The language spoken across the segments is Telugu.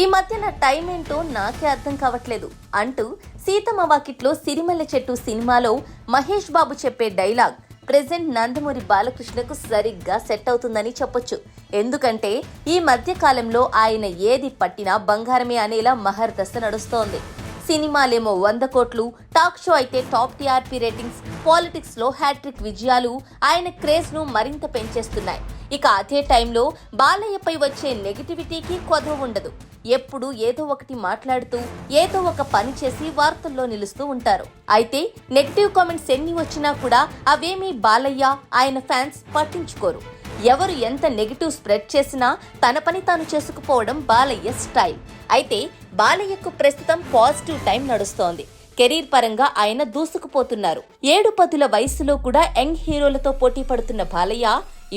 ఈ మధ్యన టైం ఏంటో నాకే అర్థం కావట్లేదు అంటూ సీతమ్మ వాకిట్లో సిరిమల్లె చెట్టు సినిమాలో మహేష్ బాబు చెప్పే డైలాగ్ ప్రెజెంట్ నందమూరి బాలకృష్ణకు సరిగ్గా సెట్ అవుతుందని చెప్పొచ్చు. ఎందుకంటే ఈ మధ్య కాలంలో ఆయన ఏది పట్టినా బంగారమే అనేలా మహర్దశ నడుస్తోంది. సినిమాలేమో వంద కోట్లు. టాక్ షో అయితే టాప్ టీఆర్పీ రేటింగ్స్ పాలిటిక్స్లో హ్యాట్రిక్ విజయాలు ఆయన క్రేజ్ను మరింత పెంచేస్తున్నాయి. ఇక అదే టైంలో బాలయ్యపై వచ్చే నెగిటివిటీకి కొదవ ఉండదు. ఎప్పుడు ఏదో ఒకటి మాట్లాడుతూ ఏదో ఒక పని చేసి వార్తల్లో నిలుస్తూ ఉంటారు. అయితే నెగిటివ్ కామెంట్స్ ఎన్ని వచ్చినా కూడా అవేమీ బాలయ్య ఆయన ఫ్యాన్స్ పట్టించుకోరు. ఎవరు ఎంత నెగిటివ్ స్ప్రెడ్ చేసినా తన పని తాను చేసుకుపోవడం బాలయ్య స్టైల్. అయితే బాలయ్యకు ప్రస్తుతం పాజిటివ్ టైం నడుస్తోంది. కెరీర్ పరంగా ఆయన దూసుకుపోతున్నారు. ఏడు పదుల వయసులో కూడా యంగ్ హీరోలతో పోటీ పడుతున్న బాలయ్య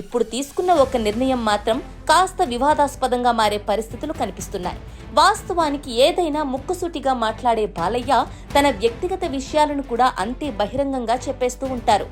ఇప్పుడు తీసుకున్న ఒక నిర్ణయం మాత్రం కాస్త వివాదాస్పదంగా మారే పరిస్థితులు కనిపిస్తున్నాయి. వాస్తవానికి ఏదైనా ముక్కుసూటిగా మాట్లాడే బాలయ్య తన వ్యక్తిగత విషయాలను కూడా అంతే బహిరంగంగా చెప్పేస్తూ ఉంటారు.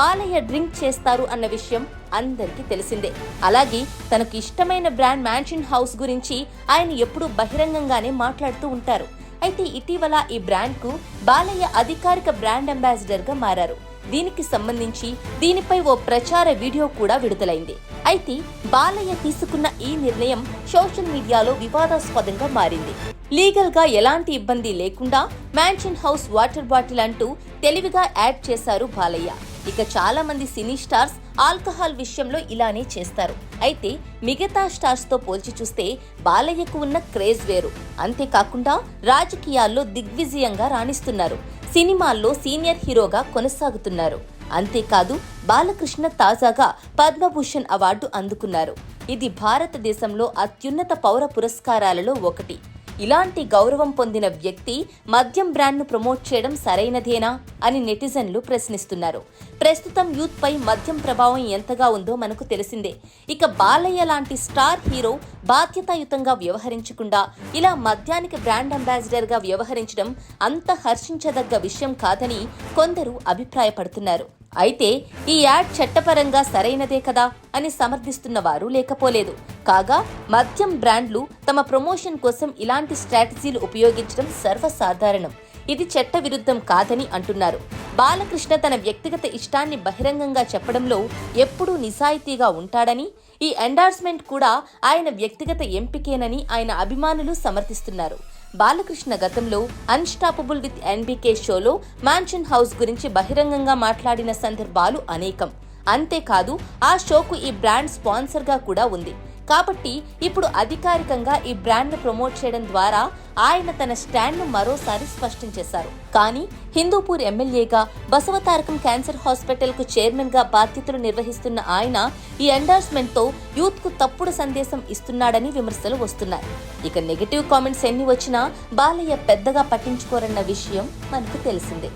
బాలయ్య డ్రింక్ చేస్తారు అన్న విషయం అందరికీ తెలిసిందే. అలాగే తనకు ఇష్టమైన బ్రాండ్ మ్యాన్షన్ హౌస్ గురించి ఆయన ఎప్పుడూ బహిరంగంగానే మాట్లాడుతూ ఉంటారు. అయితే ఇటీవల ఈ బ్రాండ్కు బాలయ్య అధికారిక బ్రాండ్ అంబాసిడర్గా మారారు. దీనికి సంబంధించి దీనిపై ఓ ప్రచార వీడియో కూడా విడుదలైంది. అయితే బాలయ్య తీసుకున్న ఈ నిర్ణయం సోషల్ మీడియాలో వివాదాస్పదంగా మారింది. లీగల్గా ఎలాంటి ఇబ్బంది లేకుండా మ్యాన్షన్ హౌస్ వాటర్ బాటిల్ అంటూ తెలివిగా యాడ్ చేశారు బాలయ్య. ఇక చాలా మంది సినీ స్టార్స్ ఆల్కహాల్ విషయంలో ఇలానే చేస్తారు. అయితే మిగతా స్టార్స్తో పోల్చి చూస్తే బాలయ్యకు ఉన్న క్రేజ్ వేరు. అంతేకాకుండా రాజకీయాల్లో దిగ్విజయంగా రాణిస్తున్నారు. సినిమాల్లో సీనియర్ హీరోగా కొనసాగుతున్నారు. అంతేకాదు బాలకృష్ణ తాజాగా పద్మభూషణ్ అవార్డు అందుకున్నారు. ఇది భారతదేశంలో అత్యున్నత పౌర పురస్కారాలలో ఒకటి. ఇలాంటి గౌరవం పొందిన వ్యక్తి మద్యం బ్రాండ్ను ప్రమోట్ చేయడం సరైనదేనా అని నెటిజన్లు ప్రశ్నిస్తున్నారు. ప్రస్తుతం యూత్పై మద్యం ప్రభావం ఎంతగా ఉందో మనకు తెలిసిందే. ఇక బాలయ్య లాంటి స్టార్ హీరో బాధ్యతాయుతంగా వ్యవహరించకుండా ఇలా మద్యానికి బ్రాండ్ అంబాసిడర్గా వ్యవహరించడం అంత హర్షించదగ్గ విషయం కాదని కొందరు అభిప్రాయపడుతున్నారు. అయితే ఈ యాడ్ చట్టపరంగా సరైనదే కదా అని సమర్థిస్తున్న వారు లేకపోలేదు. కాగా మద్యం బ్రాండ్లు తమ ప్రమోషన్ కోసం ఇలాంటి స్ట్రాటజీలు ఉపయోగించడం సర్వసాధారణం. ఇది చట్ట విరుద్ధం కాదని అంటున్నారు. బాలకృష్ణ తన వ్యక్తిగత ఇష్టాన్ని బహిరంగంగా చెప్పడంలో ఎప్పుడూ నిజాయితీగా ఉంటాడని ఈ ఎండార్స్మెంట్ కూడా ఆయన వ్యక్తిగత ఎంపికేనని ఆయన అభిమానులు సమర్థిస్తున్నారు. బాలకృష్ణ గతంలో అన్స్టాపబుల్ విత్ ఎన్బికే షోలో మ్యాన్షన్ హౌస్ గురించి బహిరంగంగా మాట్లాడిన సందర్భాలు అనేకం. అంతేకాదు ఆ షోకు ఈ బ్రాండ్ స్పాన్సర్గా కూడా ఉంది. కాబట్టి ఇప్పుడు అధికారికంగా ఈ బ్రాండ్ను ప్రమోట్ చేయడం ద్వారా ఆయన తన స్టాండ్ను మరోసారి స్పష్టం చేశారు. కానీ హిందూపూర్ ఎమ్మెల్యేగా బసవతారకం క్యాన్సర్ హాస్పిటల్కు చైర్మన్గా బాధ్యతలు నిర్వహిస్తున్న ఆయన ఈ ఎండార్స్మెంట్తో యూత్కు తప్పుడు సందేశం ఇస్తున్నాడని విమర్శలు వస్తున్నాయి. ఇక నెగిటివ్ కామెంట్స్ ఎన్ని వచ్చినా బాలయ్య పెద్దగా పట్టించుకోరన్న విషయం మనకు తెలిసిందే.